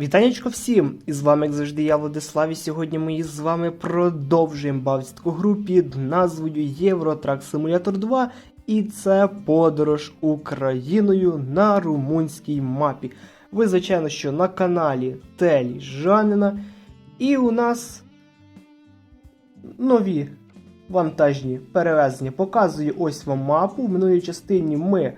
Вітанечко всім! І з вами, як завжди, я Владислав, і сьогодні ми з вами продовжуємо бавську гру під назвою Євротрак Симулятор 2. І це подорож Україною на румунській мапі. Ви, звичайно, що на каналі Телі Жанина. І у нас нові вантажні перевезення. Показую ось вам мапу. В минулій частині ми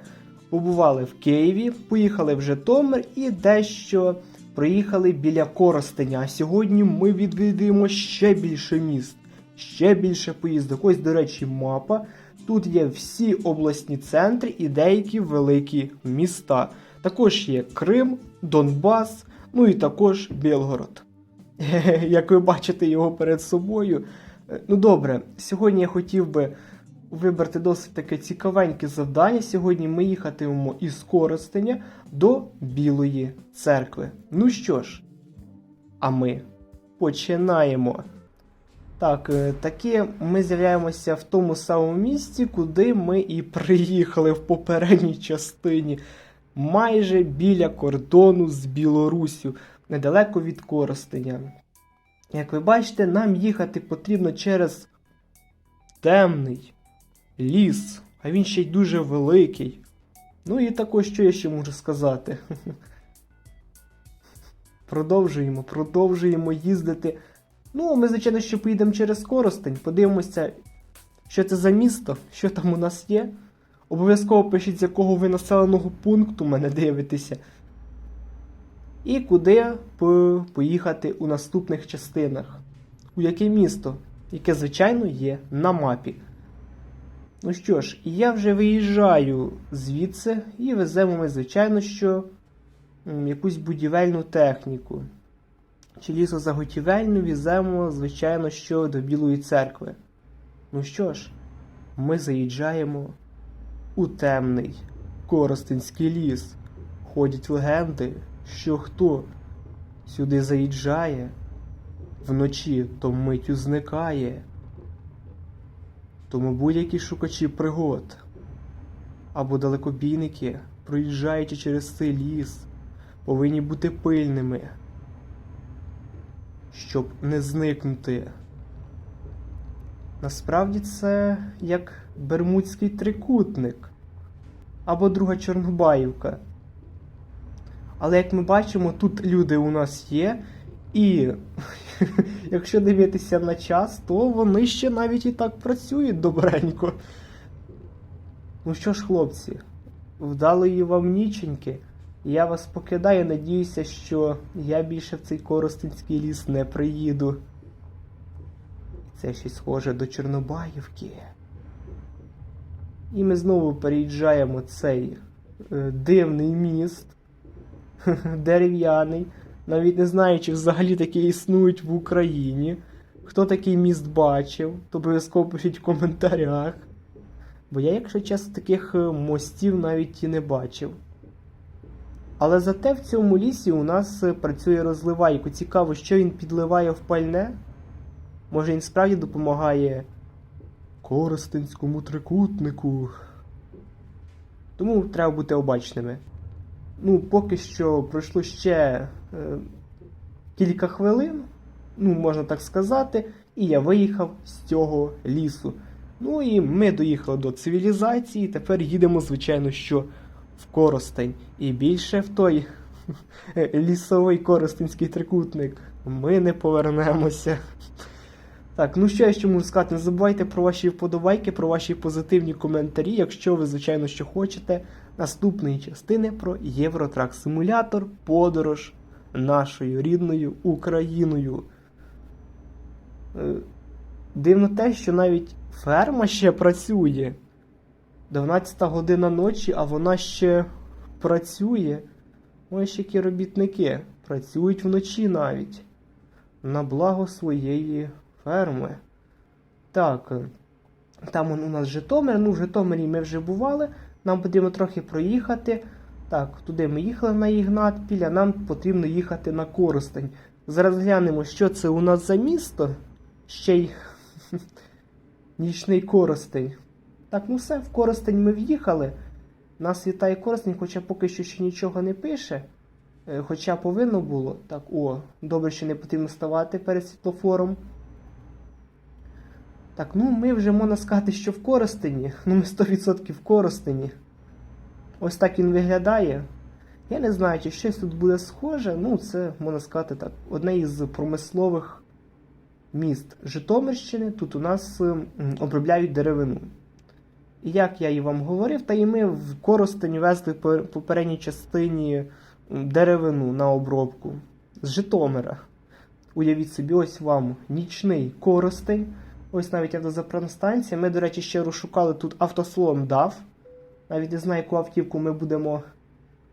побували в Києві, поїхали в Житомир і дещо проїхали біля Коростеня. А сьогодні ми відвідуємо ще більше міст, ще більше поїздок. Ось, до речі, мапа. Тут є всі обласні центри і деякі великі міста. Також є Крим, Донбас, ну і також Білгород. Як ви бачите його перед собою. Е, Ну добре, сьогодні я хотів би вибрати досить таке цікавеньке завдання. Сьогодні ми їхатимемо із Коростеня до Білої церкви. Ну що ж, а ми починаємо. Так, е, таки ми з'являємося в тому самому місці, куди ми і приїхали в попередній частині, майже біля кордону з Білоруссю, недалеко від Коростеня. Як ви бачите, нам їхати потрібно через темний ліс, а він ще й дуже великий. Ну і також, що я ще можу сказати. Продовжуємо, продовжуємо їздити. Ну, ми, звичайно, що поїдемо через Коростень, подивимося, що це за місто, що там у нас є. Обов'язково пишіть, з якого ви населеного пункту мене дивитеся. І куди поїхати у наступних частинах. У яке місто, яке, звичайно, є на мапі. Ну що ж, я вже виїжджаю звідси і веземо ми, звичайно, що якусь будівельну техніку. Чи лісозаготівельну віземо, звичайно, що до Білої церкви. Ну що ж, ми заїжджаємо у темний Коростинський ліс. Ходять легенди, що хто сюди заїжджає, вночі то миттю зникає. Тому будь-які шукачі пригод або далекобійники, проїжджаючи через цей ліс, повинні бути пильними, щоб не зникнути. Насправді це як Бермудський трикутник або друга Чорнобаївка. Але як ми бачимо, тут люди у нас є, і якщо дивитися на час, то вони ще навіть і так працюють добренько. Ну що ж, хлопці, вдалої вам ніченьки. Я вас покидаю, надіюся, що я більше в цей Коростинський ліс не приїду. Це щось схоже до Чорнобаївки. І ми знову переїжджаємо цей е, дивний міст дерев'яний, навіть не знаю, чи взагалі такі існують в Україні. Хто такий міст бачив, то обов'язково пишіть в коментарях. Бо я, якщо чесно, таких е, мостів навіть і не бачив. Але зате в цьому лісі у нас е, працює розливайко. Цікаво, що він підливає в пальне. Може він справді допомагає Коростенському трикутнику. Тому треба бути обачними. Ну, поки що пройшло ще е, кілька хвилин, ну, можна так сказати, і я виїхав з цього лісу. Ну і ми доїхали до цивілізації, тепер їдемо, звичайно, що в Коростень. І більше в той лісовий Коростенський трикутник ми не повернемося. Так, ну що я ще можу сказати, не забувайте про ваші вподобайки, про ваші позитивні коментарі, якщо ви, звичайно, що хочете наступної частини про Євротрак Симулятор, подорож нашою рідною Україною. Е, Дивно те, що навіть ферма ще працює. 12 година ночі, а вона ще працює. Ось які робітники працюють вночі навіть. На благо своєї ферми. Так, е, там у нас Житомир. Ну, в Житомирі ми вже бували. Нам потрібно трохи проїхати. Так, туди ми їхали на Ігнатпіль, а нам потрібно їхати на Коростень. Зараз глянемо, що це у нас за місто. Ще й нічний Коростень. Так, ну все, в Коростень ми в'їхали. Нас вітає Коростень, хоча поки що ще нічого не пише. Е, Хоча повинно було. Так, о, добре, що не потрібно ставати перед світлофором. Так, ну ми вже можна сказати, що в Коростені. Ну, ми 100% в Коростені. Ось так він виглядає. Я не знаю, чи щось тут буде схоже. Ну, це, можна сказати так, одне із промислових міст Житомирщини. Тут у нас обробляють деревину. І як я і вам говорив, та і ми в Коростені везли по попередній частині деревину на обробку з Житомира. Уявіть собі, ось вам нічний Коростень. Ось навіть автозаправстанція. Ми, до речі, ще розшукали тут автослон дав. Навіть не знаю, яку автівку ми будемо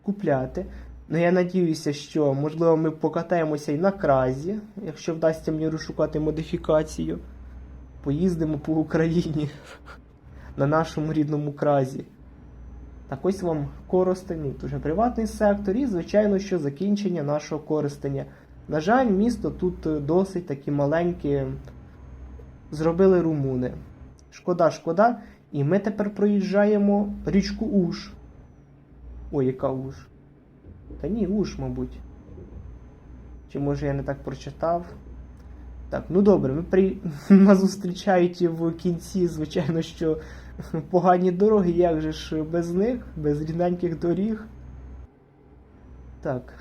купляти. Ну я надіюся, що можливо ми покатаємося і на кразі, якщо вдасться мені розшукати модифікацію. Поїздимо по Україні на нашому рідному кразі. Так ось вам Коростень, дуже приватний сектор, і, звичайно, що закінчення нашого користення. На жаль, місто тут е, досить такі маленьке зробили румуни. Шкода, шкода. І ми тепер проїжджаємо річку Уж. Ой, яка Уж? Та ні, Уж, мабуть. Чи може я не так прочитав? Так, ну добре, ми при... нас зустрічають в кінці, звичайно, що погані дороги, як же ж без них, без рідненьких доріг. Так,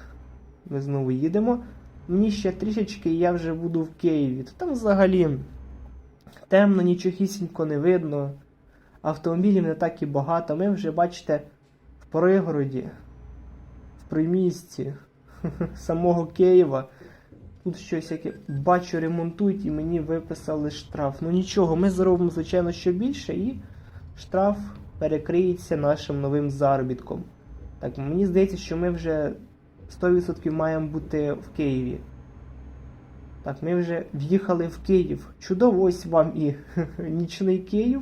ми знову їдемо. Мені ще трішечки я вже буду в Києві. То Там взагалі темно, нічогісінько не видно. Автомобілів не так і багато. Ми вже, бачите, в пригороді, в примісті самого Києва. Тут щось яке бачу, ремонтують і мені виписали штраф. Ну нічого, ми заробимо, звичайно, що більше, і штраф перекриється нашим новим заробітком. Так, мені здається, що ми вже 100% маємо бути в Києві. Так, ми вже в'їхали в Київ. Чудово, ось вам і нічний Київ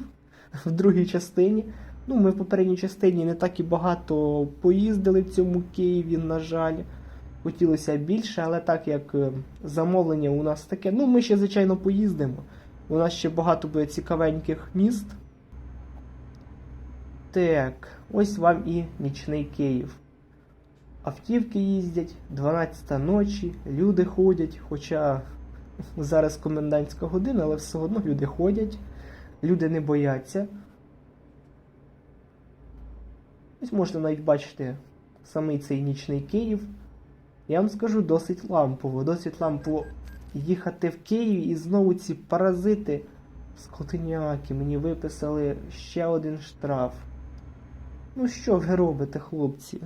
в другій частині. Ну, ми в попередній частині не так і багато поїздили в цьому Києві, на жаль. Хотілося більше, але так як е, замовлення у нас таке, ну ми ще, звичайно, поїздимо. У нас ще багато буде цікавеньких міст. Так, ось вам і нічний Київ. Автівки їздять, 12 ночі, люди ходять, хоча зараз комендантська година, але все одно люди ходять, люди не бояться. Ось можна навіть бачити самий цей нічний Київ. Я вам скажу досить лампово, досить лампово їхати в Київ і знову ці паразити скотиняки мені виписали ще один штраф. Ну що ви робите, хлопці?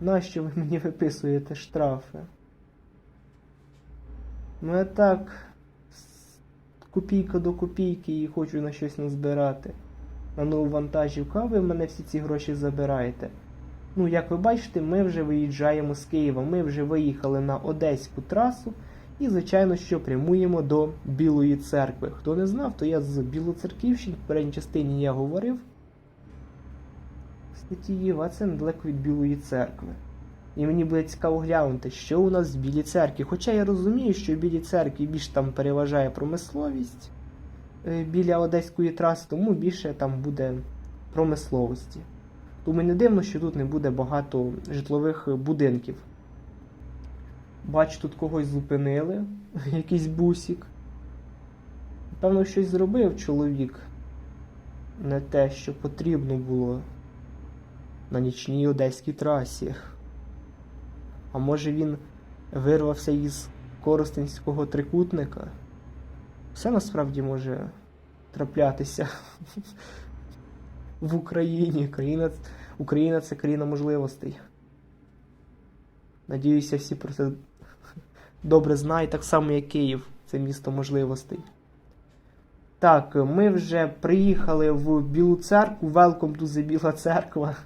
Нащо ви мені виписуєте штрафи? Ну я так копійка до копійки і хочу на щось назбирати. На нову вантажівку, а ви в мене всі ці гроші забираєте. Ну, як ви бачите, ми вже виїжджаємо з Києва. Ми вже виїхали на Одеську трасу і, звичайно, що прямуємо до Білої церкви. Хто не знав, то я з Білоцерківщини, в передній частині я говорив. Статіїв, а це недалеко від Білої церкви. І мені буде цікаво глянути, що у нас в Білій церкві. Хоча я розумію, що в Білій церкві більш там переважає промисловість е, біля Одеської траси, тому більше там буде промисловості. Тому не дивно, що тут не буде багато житлових будинків. Бачу, тут когось зупинили, якийсь бусик. Певно, щось зробив чоловік. Не те, що потрібно було на нічній одеській трасі. А може він вирвався із Коростенського трикутника? Все насправді може траплятися в Україні. Країна, Україна це країна можливостей. Надіюся, всі про це добре знають, так само, як Київ. Це місто можливостей. Так, ми вже приїхали в Білу церкву. Welcome to the Біла церква.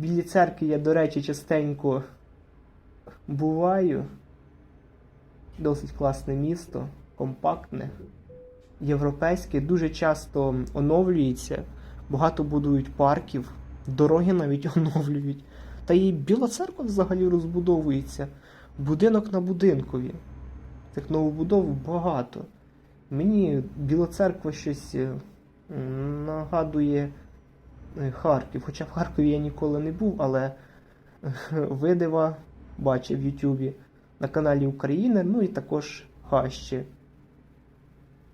В Білій церкві я, до речі, частенько буваю. Досить класне місто, компактне, європейське, дуже часто оновлюється. Багато будують парків, дороги навіть оновлюють. Та і Біла церква взагалі розбудовується. Будинок на будинкові. Тих новобудов багато. Мені Біла церква щось е, нагадує Харків. Хоча в Харкові я ніколи не був, але е, Видива бачив в Ютубі на каналі України, ну і також Хащі.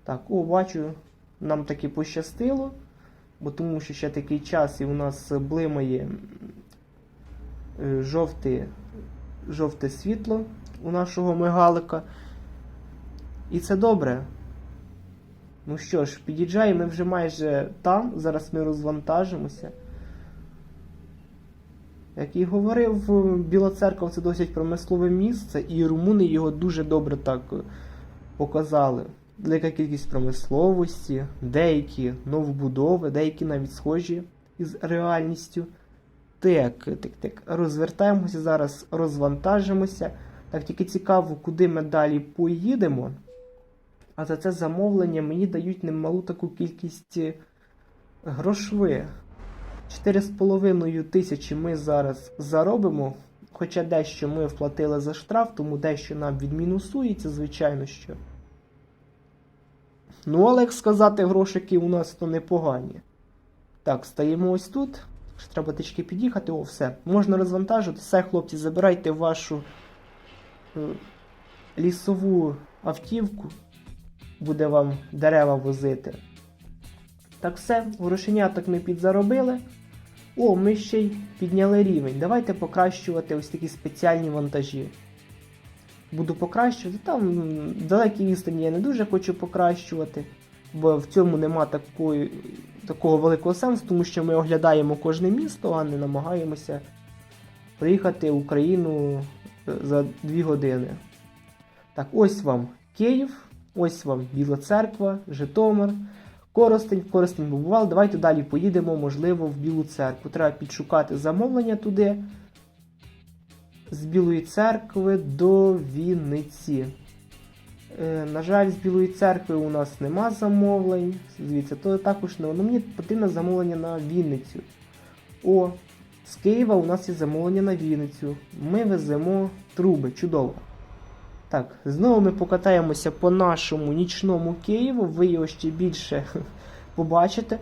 Так, о, бачу, нам таки пощастило, бо тому що ще такий час і у нас блимає е, жовте, жовте світло у нашого мигалика. І це добре. Ну що ж, під'їжджаємо, ми вже майже там. Зараз ми розвантажимося. Як і говорив, Біла церква це досить промислове місце, і румуни його дуже добре так показали. Велика кількість промисловості, деякі новобудови, деякі навіть схожі із реальністю. Так, так, так. Розвертаємося зараз, розвантажимося. Так, тільки цікаво, куди ми далі поїдемо. А за це замовлення мені дають немалу таку кількість е, грошви. 4,5 тисячі ми зараз заробимо. Хоча дещо ми вплатили за штраф, тому дещо нам відмінусується, звичайно що. Ну, але як сказати, грошики у нас то непогані. Так, стаємо ось тут. Треба трішки під'їхати. О, все. Можна розвантажити. Все, хлопці, забирайте вашу е, лісову автівку. Буде вам дерева возити. Так все, грошеняток ми підзаробили. О, ми ще й підняли рівень. Давайте покращувати ось такі спеціальні вантажі. Буду покращувати. Там далекі відстані я не дуже хочу покращувати, бо в цьому нема такої, такого великого сенсу, тому що ми оглядаємо кожне місто, а не намагаємося приїхати в Україну е, за 2 години. Так, ось вам Київ, ось вам Біла Церква, Житомир. Коростень, в Коростень побували. Давайте далі поїдемо, можливо, в Білу церкву. Треба підшукати замовлення туди. З Білої церкви до Вінниці. Е, на жаль, з Білої церкви у нас нема замовлень. Звідси, то також не. Ну, мені потрібно замовлення на Вінницю. О, з Києва у нас є замовлення на Вінницю. Ми веземо труби. Чудово. Так, знову ми покатаємося по нашому нічному Києву, ви його ще більше побачите.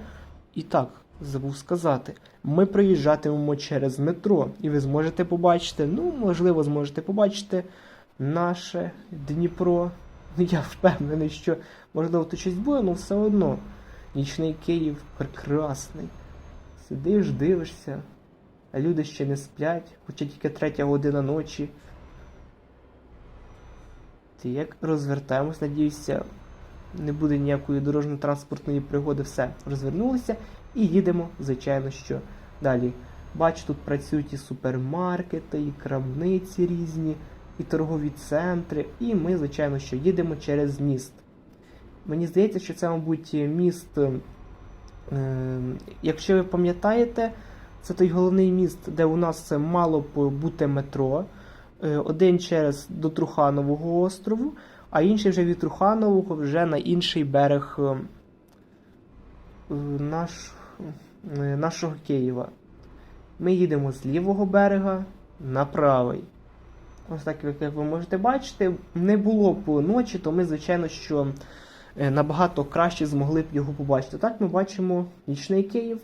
І так, забув сказати, ми проїжджатимемо через метро, і ви зможете побачити, ну, можливо, зможете побачити наше Дніпро. Ну, Я впевнений, що можливо тут щось буде, але все одно. Нічний Київ прекрасний. Сидиш, дивишся, а люди ще не сплять, хоча тільки третя година ночі. Ти як розвертаємось, надіюся, не буде ніякої дорожньо-транспортної пригоди. Все, розвернулися і їдемо, звичайно, що далі. Бачу, тут працюють і супермаркети, і крамниці різні, і торгові центри. І ми, звичайно, що їдемо через міст. Мені здається, що це, мабуть, міст. Е, якщо ви пам'ятаєте, це той головний міст, де у нас мало б бути метро. Е, один через до Труханового острову, а інший вже від Труханового вже на інший берег е, е, наш, нашого Києва. Ми їдемо з лівого берега на правий. Ось так, як ви можете бачити, не було б ночі, то ми, звичайно, що набагато краще змогли б його побачити. Так ми бачимо нічний Київ.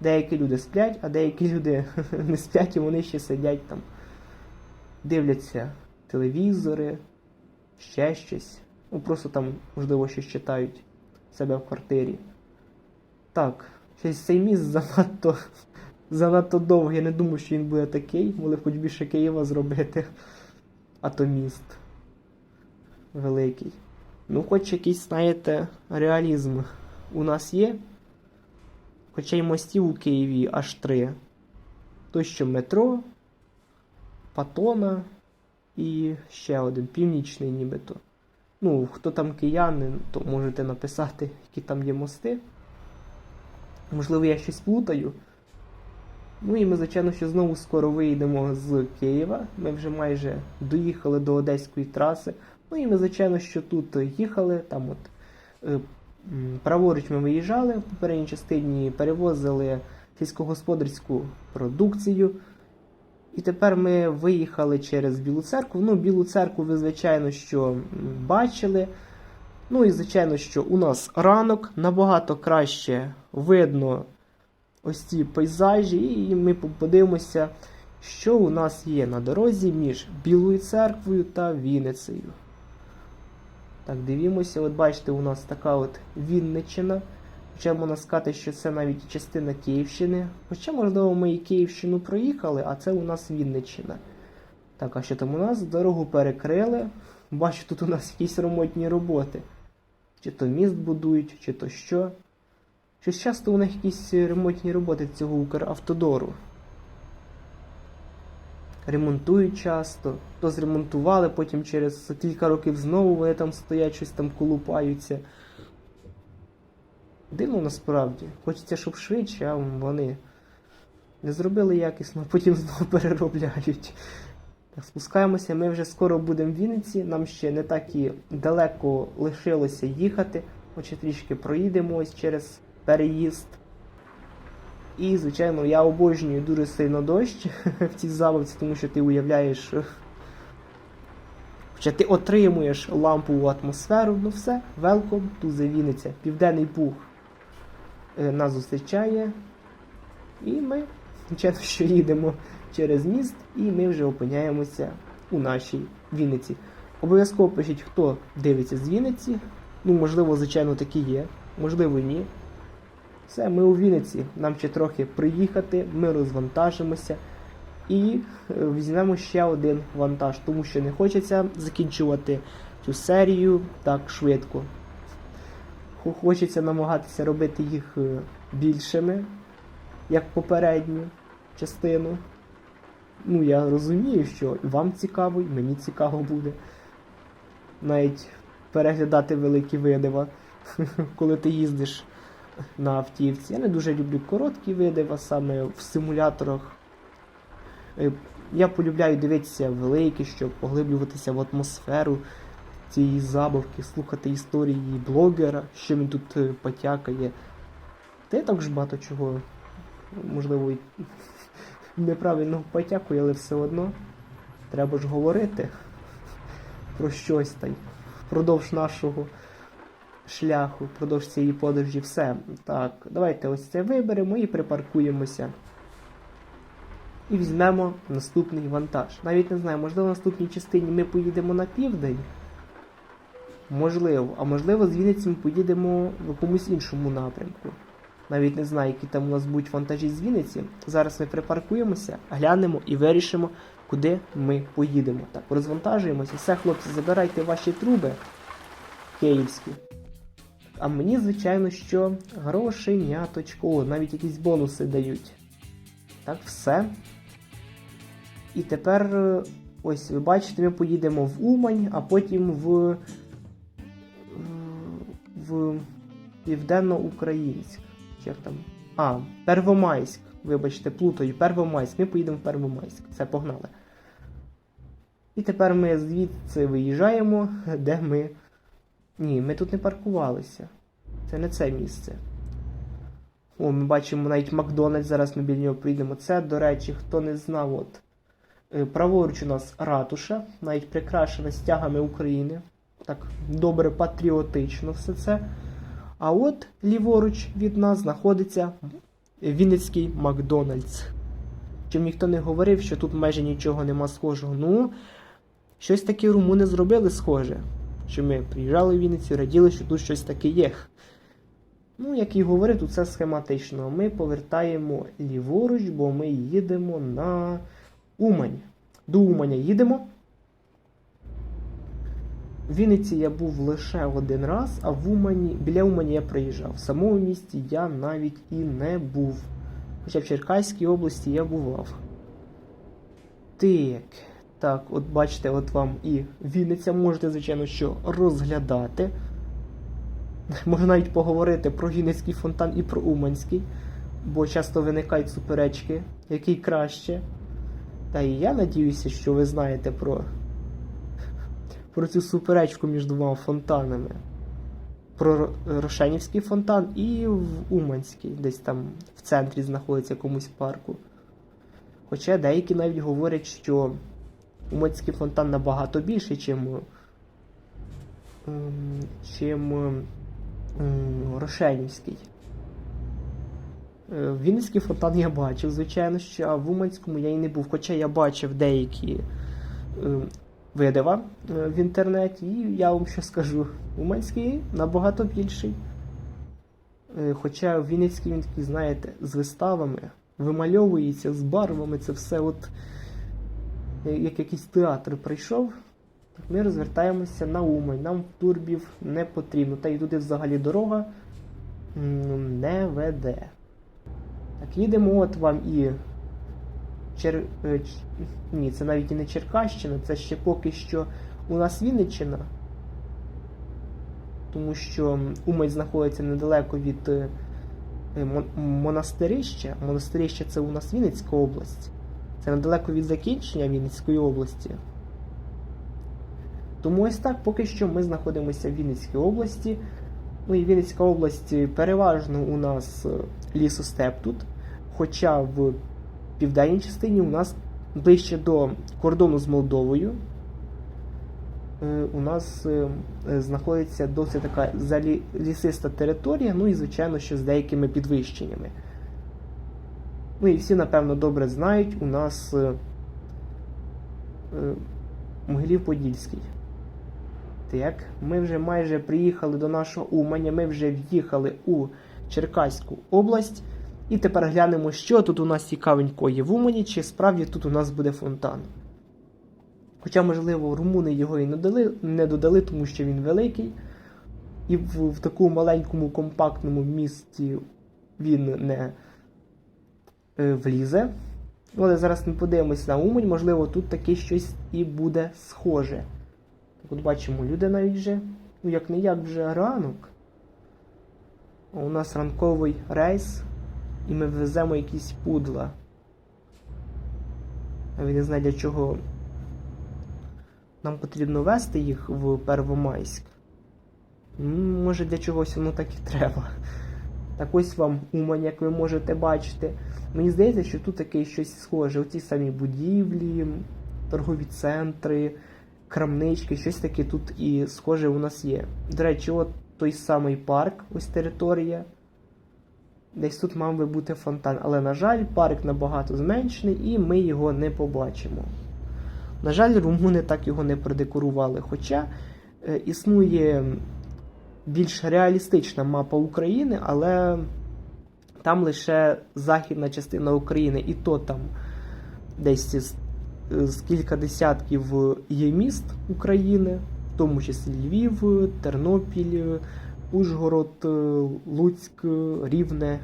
Деякі люди сплять, а деякі люди не сплять і вони ще сидять там дивляться телевізори, ще щось. Ну, просто там, можливо, щось читають себе в квартирі. Так, щось цей міст занадто, занадто довгий. Я не думаю, що він буде такий. Могли хоч більше Києва зробити. А то міст великий. Ну, хоч якийсь, знаєте, реалізм у нас є. Хоча й мостів у Києві аж три. То що метро, Патона і ще один північний нібито. Ну, хто там киянин, то можете написати, які там є мости. Можливо, я щось плутаю. Ну і ми, звичайно, що знову скоро виїдемо з Києва. Ми вже майже доїхали до Одеської траси. Ну і ми, звичайно, що тут їхали. Там от е, праворуч ми виїжджали в попередній частині, перевозили сільськогосподарську продукцію. І тепер ми виїхали через Білу церкву. Ну, Білу церкву ви, звичайно, що бачили. Ну і, звичайно, що у нас ранок набагато краще видно ось ці пейзажі, і ми подивимося, що у нас є на дорозі між Білою церквою та Вінницею. Так, дивімося, от бачите, у нас така от Вінниччина. Хоча можна сказати, що це навіть частина Київщини. Хоча, можливо, ми і Київщину проїхали, а це у нас Вінниччина. Так, а що там у нас? Дорогу перекрили. Бачу, тут у нас якісь ремонтні роботи. Чи то міст будують, чи то що. Щось часто у них якісь ремонтні роботи цього Укравтодору. Ремонтують часто, то зремонтували, потім через кілька років знову вони там стоять, щось там колупаються. Дивно насправді. Хочеться, щоб швидше, а вони не зробили якісно, а потім знову переробляють. Так, спускаємося, ми вже скоро будемо в Вінниці, нам ще не так і далеко лишилося їхати, хоча трішки проїдемось через переїзд. І, звичайно, я обожнюю дуже сильно дощ в цій забавці, тому що ти уявляєш. Хоча ти отримуєш лампову атмосферу, ну все, велком, тут за Вінниця. Південний Буг нас зустрічає. І ми, звичайно, що їдемо через міст, і ми вже опиняємося у нашій Вінниці. Обов'язково пишіть, хто дивиться з Вінниці. Ну, можливо, звичайно, такі є, можливо, ні. Все, ми у Вінниці. Нам ще трохи приїхати, ми розвантажимося і е, візьмемо ще один вантаж, тому що не хочеться закінчувати цю серію так швидко. Хо- Хочеться намагатися робити їх е, більшими, як попередню частину. Ну, я розумію, що вам цікаво, і мені цікаво буде. Навіть переглядати великі видива, коли ти їздиш на автівці. Я не дуже люблю короткі видива, саме в симуляторах. Е, Я полюбляю дивитися великі, щоб поглиблюватися в атмосферу цієї забавки, слухати історії блогера, що він тут е, потякає. Та я також багато чого, можливо, і неправильно потякую, але все одно треба ж говорити про щось та й впродовж нашого шляху, впродовж цієї подорожі все. Так, давайте ось це виберемо і припаркуємося. І візьмемо наступний вантаж. Навіть не знаю, можливо, в наступній частині ми поїдемо на південь. Можливо, а можливо, з Вінниці ми поїдемо в якомусь іншому напрямку. Навіть не знаю, які там у нас будуть вантажі з Вінниці. Зараз ми припаркуємося, глянемо і вирішимо, куди ми поїдемо. Так, розвантажуємося. Все, хлопці, забирайте ваші труби київські. А мені, звичайно, що грошеняточко, навіть якісь бонуси дають. Так, все. І тепер, е, ось, ви бачите, ми поїдемо в Умань, а потім в, в Південно-Українськ. Як там? А, Первомайськ. Вибачте, плутаю, Первомайськ. Ми поїдемо в Первомайськ. Все, погнали. І тепер ми звідси виїжджаємо, де ми. Ні, ми тут не паркувалися. Це не це місце. О, ми бачимо навіть Макдональдс, зараз ми біля нього прийдемо. Це, до речі, хто не знав, от е, праворуч у нас ратуша, навіть прикрашена стягами України. Так, добре патріотично все це. А от ліворуч від нас знаходиться Вінницький Макдональдс. Чим ніхто не говорив, що тут майже нічого нема схожого. Ну, щось таке румуни зробили схоже. Що ми приїжджали в Вінницю, раділи, що тут щось таке є. Ну, як і говорив, тут все схематично. Ми повертаємо ліворуч, бо ми їдемо на Умань. До Уманя їдемо. Вінниці я був лише один раз, а в Умані, біля Умані я приїжджав. В самому місті я навіть і не був. Хоча в Черкаській області я бував. Так, так, от бачите, от вам і Вінниця можете, звичайно, що розглядати. Можна навіть поговорити про Вінницький фонтан і про Уманський, бо часто виникають суперечки, який краще. Та і я надіюся, що ви знаєте про, про цю суперечку між двома фонтанами. Про Рошенівський фонтан і в Уманський, десь там в центрі знаходиться комусь парку. Хоча деякі навіть говорять, що Уманський фонтан набагато більший, чим, м, чим Рошенівський. Е, Вінницький фонтан я бачив, звичайно, що а в Уманському я і не був. Хоча я бачив деякі е, видива е, в інтернеті, і я вам що скажу, Уманський набагато більший. Е, Хоча Вінницький він такий, знаєте, з виставами, вимальовується з барвами, це все от е, як якийсь театр прийшов. Ми розвертаємося на Умань. Нам турбів не потрібно. Та й туди взагалі дорога не веде. Так, їдемо от вам і. Чер... е, Ні, це навіть і не Черкащина, це ще поки що у нас Вінниччина. Тому що Умань знаходиться недалеко від е, е, Мон- Монастирища. Монастирище це у нас Вінницька область. Це недалеко від закінчення Вінницької області. Тому ось так, поки що ми знаходимося в Вінницькій області. Ну і Вінницька область переважно у нас лісостеп тут. Хоча в південній частині у нас ближче до кордону з Молдовою. е, У нас е, е, знаходиться досить така лісиста територія, ну і, звичайно, що з деякими підвищеннями. Ну і всі, напевно, добре знають, у нас Могилів-Подільський. Так, ми вже майже приїхали до нашого Уманя, ми вже в'їхали у Черкаську область. І тепер глянемо, що тут у нас цікавенького є в Умані, чи справді тут у нас буде фонтан. Хоча, можливо, румуни його і не додали, не додали, тому що він великий. І в, в такому маленькому компактному місті він не е, влізе. Але зараз ми подивимось на Умань, можливо, тут таке щось і буде схоже. Так от бачимо, люди навіть вже, ну як не як вже ранок. У нас ранковий рейс, і ми веземо якісь пудла. Він не знає для чого нам потрібно вести їх в Первомайськ. Може для чогось воно так і треба. Так ось вам Умань, як ви можете бачити. Мені здається, що тут таке щось схоже. Оті самі будівлі, торгові центри, крамнички, щось таке тут і схоже у нас є. До речі, от той самий парк, ось територія. Десь тут мав би бути фонтан. Але, на жаль, парк набагато зменшений і ми його не побачимо. На жаль, румуни так його не продекорували. Хоча е, існує більш реалістична мапа України, але там лише західна частина України, і то там десь з, з кілька десятків є міст України, в тому числі Львів, Тернопіль, Ужгород, е, Луцьк, Рівне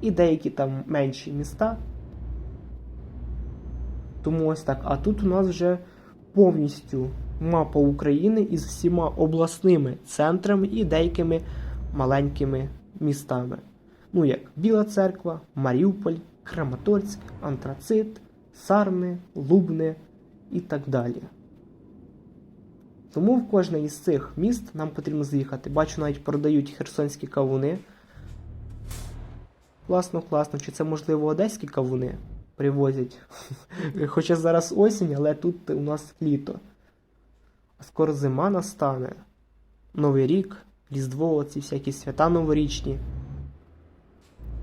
і деякі там менші міста. Тому ось так. А тут у нас вже повністю мапа України із всіма обласними центрами і деякими маленькими містами. Ну як Біла Церква, Маріуполь, Краматорськ, Антрацит, Сарни, Лубне і так далі. Тому в кожне із цих міст нам потрібно з'їхати. Бачу, навіть продають херсонські кавуни. Класно, класно. Чи це можливо одеські кавуни привозять? Хоча зараз осінь, але тут у нас літо. А скоро зима настане. Новий рік, Різдво, ці всякі свята новорічні.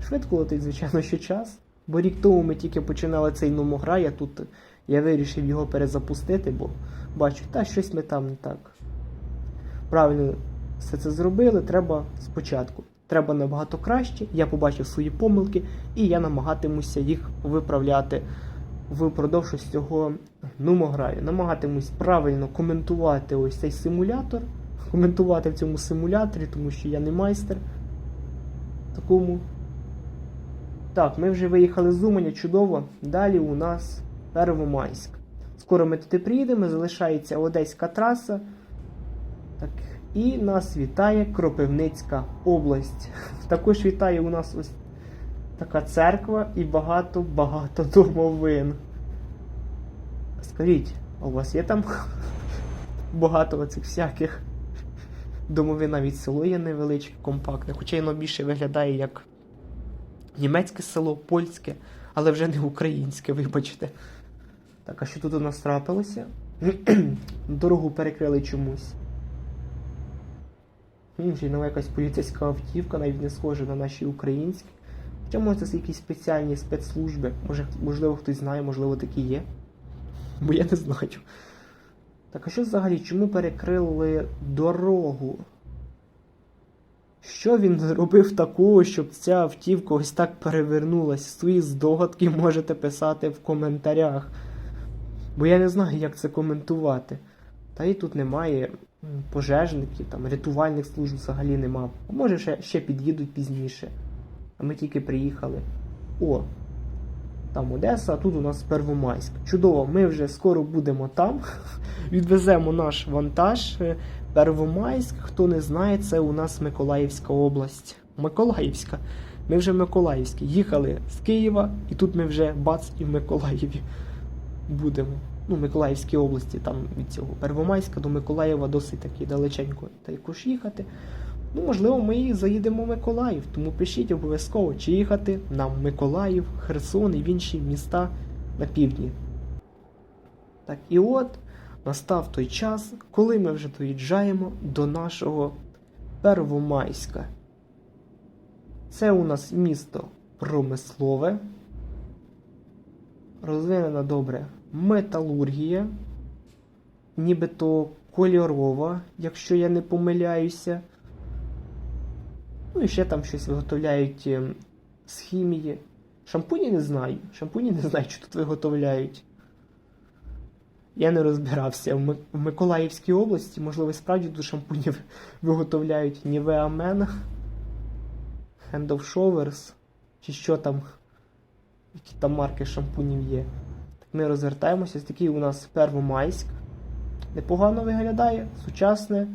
Швидко летить, звичайно, що час. Бо рік тому ми тільки починали цей номогра, я тут я вирішив його перезапустити, бо бачу, та щось ми там не так. Правильно все це зробили, треба спочатку. Треба набагато краще. Я побачив свої помилки, і я намагатимуся їх виправляти впродовж цього нумограю. Намагатимусь правильно коментувати ось цей симулятор, коментувати в цьому симуляторі, тому що я не майстер такому. Так, ми вже виїхали з Уманя, чудово. Далі у нас Первомайськ. Скоро ми туди приїдемо, залишається Одеська траса. Так, і нас вітає Кропивницька область. Також вітає у нас ось така церква і багато-багато домовин. Скажіть, а у вас є там багато оцих всяких домовин, навіть село є невеличке, компактне, хоча воно більше виглядає як німецьке село, польське, але вже не українське, вибачте. Так, а що тут у нас трапилося? Дорогу перекрили чомусь. Нова якась поліцейська автівка, навіть не схожа на наші українські. Хоча може це якісь спеціальні спецслужби, може, можливо, хтось знає, можливо, такі є. Бо я не знаю. Так, а що взагалі, чому перекрили дорогу? Що він зробив такого, щоб ця автівка ось так перевернулась? Свої здогадки можете писати в коментарях. Бо я не знаю, як це коментувати. Та і тут немає пожежників, там, рятувальних служб взагалі нема. Може ще, ще під'їдуть пізніше. А ми тільки приїхали. О, там Одеса, а тут у нас Первомайськ. Чудово, ми вже скоро будемо там. Відвеземо наш вантаж. Е, Первомайськ, хто не знає, це у нас Миколаївська область. Миколаївська. Ми вже Миколаївські. Їхали з Києва, і тут ми вже бац і в Миколаєві будемо. Ну, Миколаївській області, там від цього Первомайська до Миколаєва досить таки далеченько також їхати. Ну, можливо, ми і заїдемо в Миколаїв, тому пишіть обов'язково, чи їхати нам Миколаїв, Херсон і в інші міста на півдні. Так, і от настав той час, коли ми вже доїжджаємо до нашого Первомайська. Це у нас місто промислове, розвинена добре металургія, нібито кольорова, якщо я не помиляюся. Ну і ще там щось виготовляють ем, з хімії. Шампуні не знаю. Шампуні не знаю, що тут виготовляють. Я не розбирався. В Ми- в Миколаївській області, можливо, справді тут шампуні виготовляють Men, Hand of Showers, чи що там, які там марки шампунів є. Ми розвертаємося. Такий у нас Первомайськ. Непогано виглядає, сучасне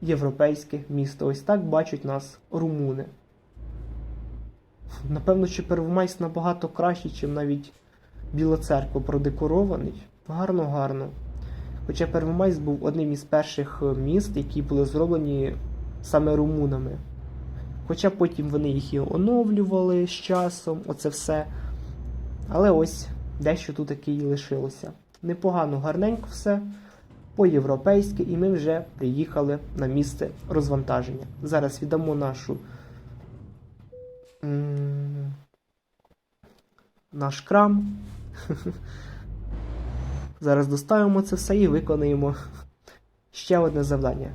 європейське місто. Ось так бачать нас румуни. Напевно, що Первомайськ набагато краще, ніж навіть Біла церква продекорований. Гарно, гарно. Хоча Первомайськ був одним із перших е, міст, які були зроблені саме румунами. Хоча потім вони їх і оновлювали з часом, оце все. Але ось дещо тут таки і лишилося. Непогано, гарненько все, по-європейськи, і ми вже приїхали на місце розвантаження. Зараз віддамо нашу наш крам. Зараз доставимо це все і виконаємо ще одне завдання.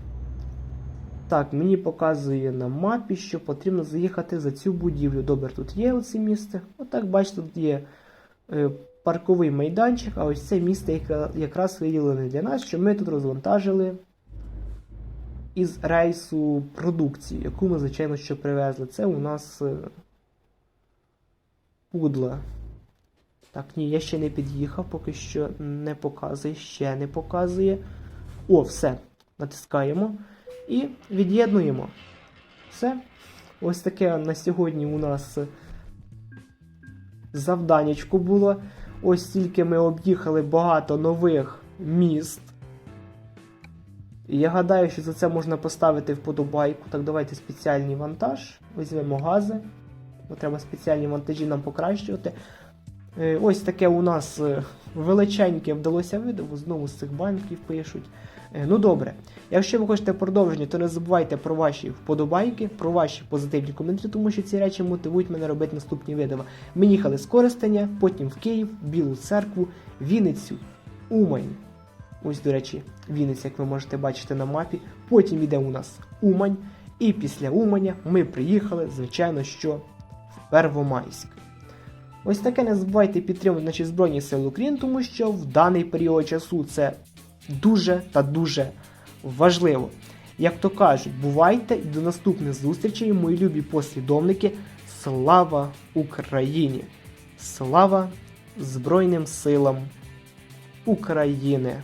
Так, мені показує на мапі, що потрібно заїхати за цю будівлю. Добре, тут є оце місце. Отак, бачите, тут є е, парковий майданчик, а ось це місце якраз виділене для нас, що ми тут розвантажили із рейсу продукцію, яку ми, звичайно, що привезли. Це у нас е, пудла. Так, ні, я ще не під'їхав, поки що не показує, ще не показує. О, все. Натискаємо і від'єднуємо. Все. Ось таке на сьогодні у нас завданнячко було. Ось тільки ми об'їхали багато нових міст. І я гадаю, що за це можна поставити вподобайку. Так, давайте спеціальний вантаж. Візьмемо гази. Бо треба спеціальні вантажі нам покращувати. Е, Ось таке у нас е, величеньке вдалося видиво, знову з цих банків пишуть. Е, Ну добре, якщо ви хочете продовження, то не забувайте про ваші вподобайки, про ваші позитивні коментарі, тому що ці речі мотивують мене робити наступні відео. Ми їхали з Коростеня, потім в Київ, Білу церкву, Вінницю, Умань. Ось, до речі, Вінниця, як ви можете бачити на мапі. Потім йде у нас Умань. І після Уманя ми приїхали, звичайно, що в Первомайськ. Ось таке не забувайте підтримувати наші Збройні Сили України, тому що в даний період часу це дуже та дуже важливо. Як то кажуть, бувайте і до наступних зустрічей, мої любі послідовники. Слава Україні! Слава Збройним силам України!